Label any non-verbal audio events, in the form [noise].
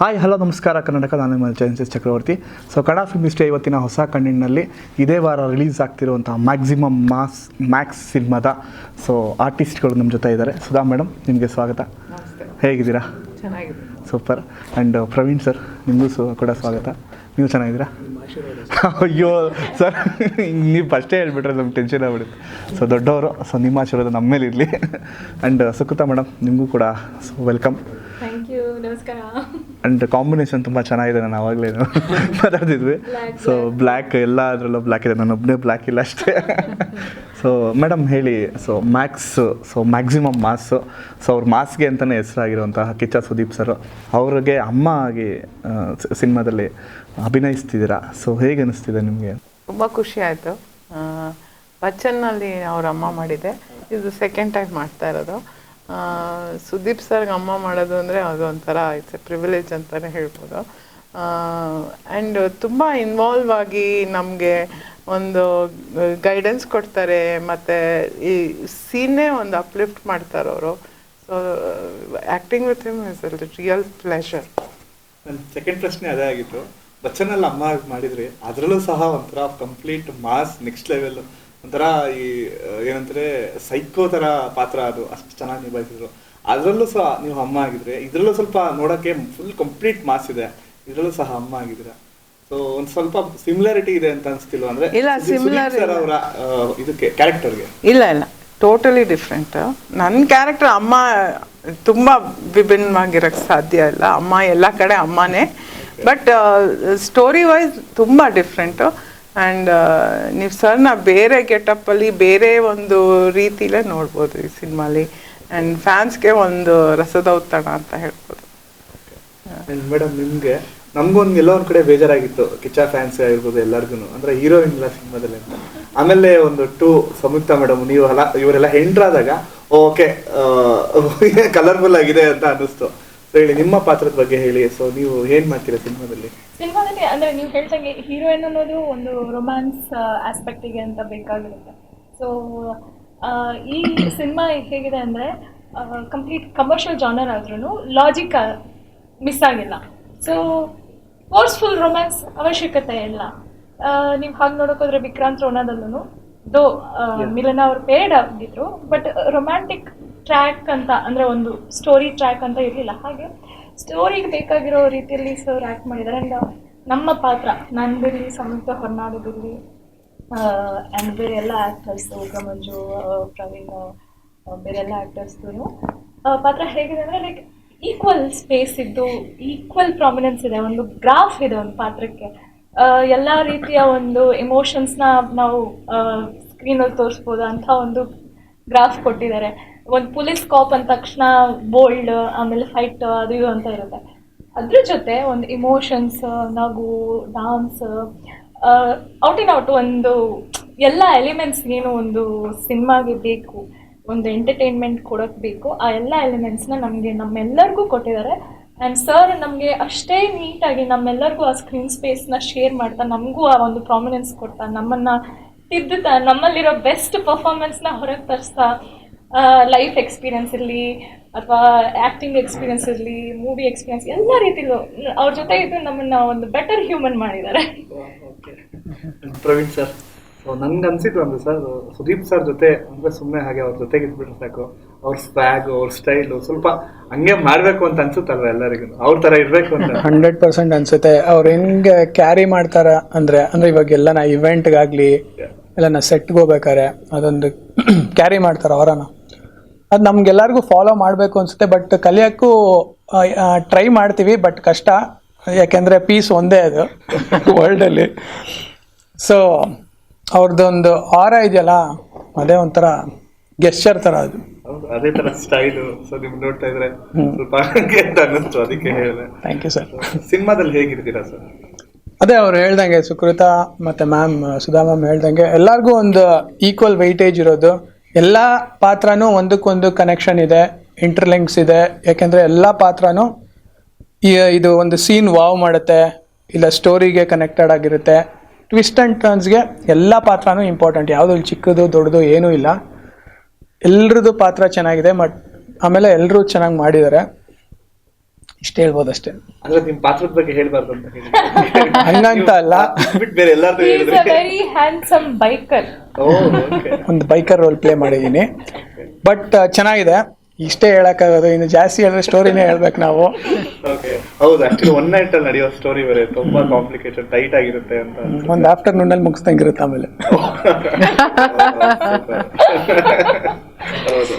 Hi hello ನಮಸ್ಕಾರ. ಕರ್ನಾಟಕ ನಾನು ನಿಮ್ಮ ಜಯಂತ್ ಚಕ್ರವರ್ತಿ. ಸೊ ಕನ್ನಡ ಫಿಲ್ಮ್ ಇಷ್ಟೇ ಇವತ್ತಿನ ಹೊಸ ಕಣ್ಣಿನಲ್ಲಿ ಇದೇ ವಾರ ರಿಲೀಸ್ ಆಗ್ತಿರುವಂಥ ಮ್ಯಾಕ್ಸಿಮಮ್ ಮಾಸ್ ಮ್ಯಾಕ್ಸ್ ಸಿನಿಮಾದ ಸೊ ಆರ್ಟಿಸ್ಟ್ಗಳು ನಮ್ಮ ಜೊತೆ ಇದ್ದಾರೆ. ಸುಧಾ ಮೇಡಮ್ ನಿಮಗೆ ಸ್ವಾಗತ. ಹೇಗಿದ್ದೀರಾ? ಚೆನ್ನಾಗಿದೆ ಸೂಪರ್ ಆ್ಯಂಡ್ ಪ್ರವೀಣ್ ಸರ್ ನಿಮಗೂ ಸು ಕೂಡ ಸ್ವಾಗತ. ನೀವು ಚೆನ್ನಾಗಿದ್ದೀರಾ? ಅಯ್ಯೋ ಸರ್ ನೀವು ಫಸ್ಟೇ ಹೇಳ್ಬಿಟ್ರೆ ನಮ್ಗೆ ಟೆನ್ಷನ್ ಆಗ್ಬಿಡುತ್ತೆ. ಸೊ ದೊಡ್ಡವರು ಸೊ ನಿಮ್ಮ ಆಶೀರ್ವಾದ ನಮ್ಮ ಮೇಲೆ ಇರಲಿ. ಆ್ಯಂಡ್ ಸುಖತ ಮೇಡಮ್ ನಿಮಗೂ ಕೂಡ ಸೊ ವೆಲ್ಕಮ್ ಥ್ಯಾಂಕ್ ಯು ನಮಸ್ಕಾರ. ಆ್ಯಂಡ್ ಕಾಂಬಿನೇಷನ್ ತುಂಬ ಚೆನ್ನಾಗಿದೆ ನಾನು ಆವಾಗಲೇ ಮಾತಾಡ್ತಿದ್ವಿ. ಸೊ ಬ್ಲ್ಯಾಕ್ ಎಲ್ಲ ಅದರಲ್ಲೂ ಬ್ಲ್ಯಾಕ್ ಇದೆ. ನಾನು ಒಬ್ಬನೇ ಬ್ಲ್ಯಾಕ್ ಇಲ್ಲ ಅಷ್ಟೇ. ಸೊ ಮೇಡಮ್ ಹೇಳಿ so Max so maximum mass so ಅವ್ರ ಮಾಸ್ಗೆ ಅಂತಲೇ ಹೆಸರಾಗಿರುವಂತಹ ಕಿಚ್ಚ ಸುದೀಪ್ ಸರ್ ಅವ್ರಿಗೆ ಅಮ್ಮ ಆಗಿ ಸಿನಿಮಾದಲ್ಲಿ ಅಭಿನಯಿಸ್ತಿದ್ದೀರಾ? ಸೊ ಹೇಗೆ ಅನಿಸ್ತಿದೆ ನಿಮಗೆ? ತುಂಬ ಖುಷಿ ಆಯಿತು. ಬಚ್ಚನ್ನಲ್ಲಿ ಅವ್ರ ಅಮ್ಮ ಮಾಡಿದೆ. ಇದು ಸೆಕೆಂಡ್ ಟೈಮ್ ಮಾಡ್ತಾ ಇರೋದು. ಸುದೀಪ್ ಸರ್ಗೆ ಅಮ್ಮ ಮಾಡೋದು ಅಂದರೆ ಅದು ಒಂಥರ ಇಟ್ಸ್ ಎ ಪ್ರಿವಿಲೇಜ್ ಅಂತಲೇ ಹೇಳ್ಬೋದು. ಆ್ಯಂಡ್ ತುಂಬ ಇನ್ವಾಲ್ವ್ ಆಗಿ ನಮಗೆ ಒಂದು ಗೈಡೆನ್ಸ್ ಕೊಡ್ತಾರೆ, ಮತ್ತು ಈ ಸೀನ್ನೇ ಒಂದು ಅಪ್ಲಿಫ್ಟ್ ಮಾಡ್ತಾರೆ ಅವರು. So acting with him is real pleasure ನನ್ನ ಸೆಕೆಂಡ್ ಪ್ರಶ್ನೆ ಅದೇ ಆಗಿತ್ತು. ಬಚ್ಚನಲ್ಲಿ ಅಮ್ಮ ಮಾಡಿದ್ರಿ ಅದರಲ್ಲೂ ಸಹ ಒಂಥರ ಕಂಪ್ಲೀಟ್ ಮಾಸ್ ನೆಕ್ಸ್ಟ್ ಲೆವೆಲ್ ಒಂಥರ ಈ ಏನಂದರೆ ಸೈಕೋ ಥರ ಪಾತ್ರ ಅದು, ಅಷ್ಟು ಚೆನ್ನಾಗಿ ನಿಭಾಯಿಸಿದ್ರು. ಅದರಲ್ಲೂ ಸಹ ನೀವು ಅಮ್ಮ ಆಗಿದ್ರೆ ಇದರಲ್ಲೂ ಸ್ವಲ್ಪ ನೋಡೋಕ್ಕೆ ಫುಲ್ ಕಂಪ್ಲೀಟ್ ಮಾಸ್ ಇದೆ. ಇದರಲ್ಲೂ ಸಹ ಅಮ್ಮ ಆಗಿದ್ದೀರಾ ಸೊ ಒಂದು ಸ್ವಲ್ಪ ಸಿಮಿಲಾರಿಟಿ ಇದೆ ಅಂತ ಅನ್ಸ್ತಿಲ್ಲ ಅಂದ್ರೆ ಇಲ್ಲ, ಸಿಮಿಲಾರಿಟಿ ಸರ್ ಅವರ ಇದಕ್ಕೆ ಕ್ಯಾರೆಕ್ಟರ್ಗೆ ಇಲ್ಲ ಇಲ್ಲ. ಟೋಟಲಿ ಡಿಫ್ರೆಂಟ್ ನನ್ನ ಕ್ಯಾರೆಕ್ಟರ್ ಅಮ್ಮ ತುಂಬ ವಿಭಿನ್ನವಾಗಿರೋಕ್ಕೆ ಸಾಧ್ಯ ಇಲ್ಲ. ಅಮ್ಮ ಎಲ್ಲ ಕಡೆ ಅಮ್ಮನೇ. ಬಟ್ ಸ್ಟೋರಿ ವೈಸ್ ತುಂಬ ಡಿಫ್ರೆಂಟು ಆ್ಯಂಡ್ ನೀವು ಸರ್ನ ಬೇರೆ ಗೆಟಪ್ಪಲ್ಲಿ ಬೇರೆ ಒಂದು ರೀತಿಲೇ ನೋಡ್ಬೋದು ಈ ಸಿನಿಮಾಲಿ. ಆ್ಯಂಡ್ ಫ್ಯಾನ್ಸ್ಗೆ ಒಂದು ರಸದೌತಣ ಅಂತ ಹೇಳ್ಬೋದು. ಮೇಡಮ್ ನಿಮ್ಗೆ, ನಮ್ಗೊಂದ್ ಎಲ್ಲೋ ಒಂದ್ ಕಡೆ ಬೇಜಾರಾಗಿತ್ತು, ಕಿಚ್ಚ ಫ್ಯಾನ್ಸ್ ಆಗಿರ್ಬೋದು ಎಲ್ಲರಿಗೂ ಅಂದ್ರೆ ಹೀರೋಯಿನ್ ಇಲ್ಲ ಸಿನಿಮಾದಲ್ಲಿ ಅಂತ. ಆಮೇಲೆ ಒಂದು ಟು ಸಂಯುಕ್ತ ಮೇಡಮ್ ನೀವು ಅಲ್ಲ, ಇವರೆಲ್ಲ ಹೆಂಡ್ರಾದಾಗ ಓಕೆ ಕಲರ್ಫುಲ್ [laughs] ಆಗಿದೆ ಅಂತ ಅನ್ನಿಸ್ತು. ಹೇಳಿ, ನಿಮ್ಮ ಪಾತ್ರದ ಬಗ್ಗೆ ಹೇಳಿ. ಸೊ ನೀವು ಏನ್ ಮಾಡ್ತೀರಾ ಸಿನಿಮಾದಲ್ಲಿ? ಸಿನಿಮಾದಲ್ಲಿ ಅಂದ್ರೆ ನೀವು ಹೇಳ್ದಂಗೆ ಹೀರೋಯಿನ್ ಅನ್ನೋದು ಒಂದು ರೊಮ್ಯಾನ್ಸ್ ಆಸ್ಪೆಕ್ಟಿಗೆ ಅಂತ ಬೇಕಾಗಿರುತ್ತೆ. ಸೊ ಈ ಸಿನಿಮಾ ಹೇಗಿದೆ ಅಂದ್ರೆ ಕಂಪ್ಲೀಟ್ ಕಮರ್ಷಿಯಲ್ ಜಾನರ್ ಆದ್ರೂ ಲಾಜಿಕ್ ಮಿಸ್ ಆಗಿಲ್ಲ. ಸೊ ಫೋರ್ಸ್ಫುಲ್ ರೊಮ್ಯಾನ್ಸ್ ಅವಶ್ಯಕತೆ ಇಲ್ಲ. ನೀವು ಹಾಗೆ ನೋಡೋಕೋದ್ರೆ ವಿಕ್ರಾಂತ್ ರೋಣದಲ್ಲೂ ದೋ ಮಿಲನ ಅವ್ರು ಪೇಡ್ ಆಗಿದ್ರು ಬಟ್ ರೊಮ್ಯಾಂಟಿಕ್ ಟ್ರ್ಯಾಕ್ ಅಂತ ಅಂದರೆ ಒಂದು ಸ್ಟೋರಿ ಟ್ರ್ಯಾಕ್ ಅಂತ ಇರಲಿಲ್ಲ. ಹಾಗೆ ಸ್ಟೋರಿಗೆ ಬೇಕಾಗಿರೋ ರೀತಿಯಲ್ಲಿ ಸರ್ ಆ್ಯಕ್ಟ್ ಮಾಡಿದ್ದಾರೆ. ಆ್ಯಂಡ್ ನಮ್ಮ ಪಾತ್ರ ನಂದಿರಲಿ ಸಂಯುಕ್ತ ಆ ಆ್ಯಂಡ್ ಬೇರೆ ಎಲ್ಲ ಆಕ್ಟರ್ಸ್ ಗಮಂಜು ಪ್ರವೀಣ್ ಬೇರೆ ಎಲ್ಲ ಆ್ಯಕ್ಟರ್ಸ್ದು ಪಾತ್ರ ಹೇಗಿದೆ ಅಂದರೆ ಲೈಕ್ ಈಕ್ವಲ್ ಸ್ಪೇಸ್ ಇದ್ದು ಈಕ್ವಲ್ ಪ್ರಾಮಿನೆನ್ಸ್ ಇದೆ, ಒಂದು ಗ್ರಾಫ್ ಇದೆ ಒಂದು ಪಾತ್ರಕ್ಕೆ. ಎಲ್ಲ ರೀತಿಯ ಒಂದು ಎಮೋಷನ್ಸ್ನ ನಾವು ಸ್ಕ್ರೀನಲ್ಲಿ ತೋರಿಸ್ಬೋದು, ಅಂಥ ಒಂದು ಗ್ರಾಫ್ ಕೊಟ್ಟಿದ್ದಾರೆ. ಒಂದು ಪೊಲೀಸ್ ಕಾಪ್ ಅಂದ ತಕ್ಷಣ ಬೋಲ್ಡ್ ಆಮೇಲೆ ಫೈಟ್ ಅದು ಇದು ಅಂತ ಇರುತ್ತೆ. ಅದ್ರ ಜೊತೆ ಒಂದು ಇಮೋಷನ್ಸ್ ನಗು ಡಾನ್ಸ್ ಔಟ್ ಇನ್ ಔಟ್ ಒಂದು, ಎಲ್ಲ ಎಲಿಮೆಂಟ್ಸ್ ಏನು ಒಂದು ಸಿನಿಮಾಗೆ ಬೇಕು. ಒಂದು ಎಂಟರ್ಟೈನ್ಮೆಂಟ್ ಕೊಡೋಕೆ ಬೇಕು. ಆ ಎಲ್ಲ ಎಲಿಮೆಂಟ್ಸ್ನ ನಮಗೆ ನಮ್ಮೆಲ್ಲರಿಗೂ ಕೊಟ್ಟಿದ್ದಾರೆ. ಆ್ಯಂಡ್ ಸರ್ ನಮಗೆ ಅಷ್ಟೇ ನೀಟಾಗಿ ನಮ್ಮೆಲ್ಲರಿಗೂ ಆ ಸ್ಕ್ರೀನ್ ಸ್ಪೇಸ್ನ ಶೇರ್ ಮಾಡ್ತಾ, ನಮಗೂ ಆ ಒಂದು ಪ್ರಾಮಿನೆನ್ಸ್ ಕೊಡ್ತಾ, ನಮ್ಮನ್ನು ತಿದ್ದುತ್ತಾ, ನಮ್ಮಲ್ಲಿರೋ ಬೆಸ್ಟ್ ಪರ್ಫಾರ್ಮೆನ್ಸ್ನ ಹೊರಗೆ ತರಿಸ್ತಾ ಲೈಫ್ ಎಕ್ಸ್ಪೀರಿಯನ್ಸ್ ಇರಲಿ, ಅಥವಾ ಆ್ಯಕ್ಟಿಂಗ್ ಎಕ್ಸ್ಪೀರಿಯನ್ಸ್ ಇರಲಿ ಮೂವಿ ಎಕ್ಸ್ಪೀರಿಯನ್ಸ್ ಎಲ್ಲ ರೀತಿಲೂ ಅವ್ರ ಜೊತೆ ಇದ್ದು ನಮ್ಮನ್ನು ಒಂದು ಬೆಟರ್ ಹ್ಯೂಮನ್ ಮಾಡಿದ್ದಾರೆ. ಪ್ರವೀಣ್ ಸರ್ ನನ್ಗೆ ಅನ್ಸಿದ್ದು ಅಂದ್ರೆ ಸರ್ ಸುದೀಪ್ ಸರ್ ಜೊತೆ ಅಂದ್ರೆ ಸುಮ್ಮನೆ ಹಾಗೆ ಅವ್ರ ಜೊತೆಗೆ ಇದ್ಬಿಟ್ರೆ ಸಾಕು. ಅವ್ರ ಸ್ವ್ಯಾಗ್ ಅವ್ರ ಸ್ಟೈಲು ಸ್ವಲ್ಪ ಹಂಗೆ ಮಾಡ್ಬೇಕು ಅಂತ ಅನ್ಸುತ್ತಲ್ವ ಎಲ್ಲರಿಗೂ? ಅವ್ರ ತರ ಇರ್ಬೇಕು ಅಂತ. ಹಂಡ್ರೆಡ್ ಪರ್ಸೆಂಟ್ ಅನ್ಸುತ್ತೆ. ಅವ್ರು ಹೆಂಗೆ ಕ್ಯಾರಿ ಮಾಡ್ತಾರ ಅಂದ್ರೆ ಅಂದ್ರೆ ಇವಾಗ ಎಲ್ಲ ನಾ ಇವೆಂಟ್ಗಾಗ್ಲಿ ಎಲ್ಲ ನಾ ಸೆಟ್ಗೆ ಹೋಗ್ಬೇಕಾರೆ ಅದೊಂದು [clears throat] ಕ್ಯಾರಿ ಮಾಡ್ತಾರ ಅವರನ್ನ. ಅದು ನಮ್ಗೆಲ್ಲರಿಗೂ ಫಾಲೋ ಮಾಡಬೇಕು ಅನ್ಸುತ್ತೆ ಬಟ್ ಕಲಿಯೋಕ್ಕೂ ಟ್ರೈ ಮಾಡ್ತೀವಿ ಬಟ್ ಕಷ್ಟ. ಯಾಕೆಂದ್ರೆ ಪೀಸ್ ಒಂದೇ ಅದು. [laughs] ವರ್ಲ್ಡಲ್ಲಿ ಸೊ ಅವ್ರದ್ದೊಂದು ಆರ ಇದೆಯಲ್ಲ ಅದೇ ಒಂಥರ ಗೆಸ್ಚರ್ ತರ ಅದು. ಅದೇ ತರ ಸ್ಟೈಲು ಸೊ ನಿಮ್ ನೋಡ್ತಾ ಇದ್ರೆ ಸ್ವಲ್ಪ ಹಂಗೆ ಅಂತ ಅನ್ನಿಸ್ತು ಅದಕ್ಕೆ ಹೇಳಿದೆ. ಥ್ಯಾಂಕ್ ಯು ಸರ್ ಸಿನಿಮಾದಲ್ಲಿ ಹೇಗಿರ್ತೀರಾ ಸರ್ ಅದೇ ಅವ್ರು ಹೇಳ್ದಂಗೆ ಸುಕೃತ ಮತ್ತೆ ಮ್ಯಾಮ್ ಸುಧಾ ಮ್ಯಾಮ್ ಹೇಳ್ದಂಗೆ ಎಲ್ಲರಿಗೂ ಒಂದು ಈಕ್ವಲ್ ವೆಯ್ಟೇಜ್ ಇರೋದು. ಎಲ್ಲ ಪಾತ್ರನೂ ಒಂದಕ್ಕೊಂದು ಕನೆಕ್ಷನ್ ಇದೆ ಇಂಟರ್ಲಿಂಕ್ಸ್ ಇದೆ. ಯಾಕೆಂದ್ರೆ ಎಲ್ಲ ಪಾತ್ರನೂ ಇದು ಒಂದು ಸೀನ್ ವಾವ್ ಮಾಡುತ್ತೆ ಇಲ್ಲ ಸ್ಟೋರಿಗೆ ಕನೆಕ್ಟೆಡ್ ಆಗಿರುತ್ತೆ. ಟ್ವಿಸ್ಟ್ ಆ್ಯಂಡ್ ಟರ್ನ್ಸ್ಗೆ ಎಲ್ಲ ಪಾತ್ರನೂ ಇಂಪಾರ್ಟೆಂಟ್ ಯಾವುದು ಚಿಕ್ಕದು ದೊಡ್ಡದು ಏನೂ ಇಲ್ಲ. ಎಲ್ರದ್ದು ಪಾತ್ರ ಚೆನ್ನಾಗಿದೆ ಬಟ್ ಆಮೇಲೆ ಎಲ್ಲರೂ ಚೆನ್ನಾಗಿ ಮಾಡಿದ್ದಾರೆ ಇಷ್ಟು ಹೇಳ್ಬೋದು ಅಷ್ಟೇ ಅಂದ್ರೆ ನಿಮ್ ಪಾತ್ರದ ಬಗ್ಗೆ ಹೇಳ್ಬಾರ್ದು ಅಂತ ಹೇಳಿ. ಹಂಗಂತ ಅಲ್ಲ. ಬೇರೆ ಎಲ್ಲಾರ್ದು ಈಸ್ ಹೇಳಿದ್ರಿ. A very handsome biker oh okay ಒಂದು ಬೈಕರ್ ರೋಲ್ ಪ್ಲೇ ಮಾಡಿದ್ದೀನಿ ಬಟ್ ಚೆನ್ನಾಗಿದೆ. ಇಷ್ಟೇ ಹೇಳಕ್ಕಾಗೋದು. ಇನ್ನು ಜಾಸ್ತಿ ಹೇಳಿದ್ರೆ ಸ್ಟೋರಿನೇ ಹೇಳ್ಬೇಕು ನಾವು. ಓಕೆ ಹೌದು ಆಕ್ಚುಲಿ ಒನ್ ನೈಟ್ ಅಲ್ಲಿ ನಡೆಯೋ ಸ್ಟೋರಿ ಬೇರೆ. ತುಂಬಾ ಕಾಂಪ್ಲಿಕೇಟೆಡ್ ಟೈಟ್ ಆಗಿರುತ್ತೆ ಅಂತ ಒಂದು ಆಫ್ಟರ್ನೂನಲ್ಲಿ ಮುಗಿಸ್ದಂಗಿರುತ್ತೆ ಆಮೇಲೆ. [laughs] ಹೌದು.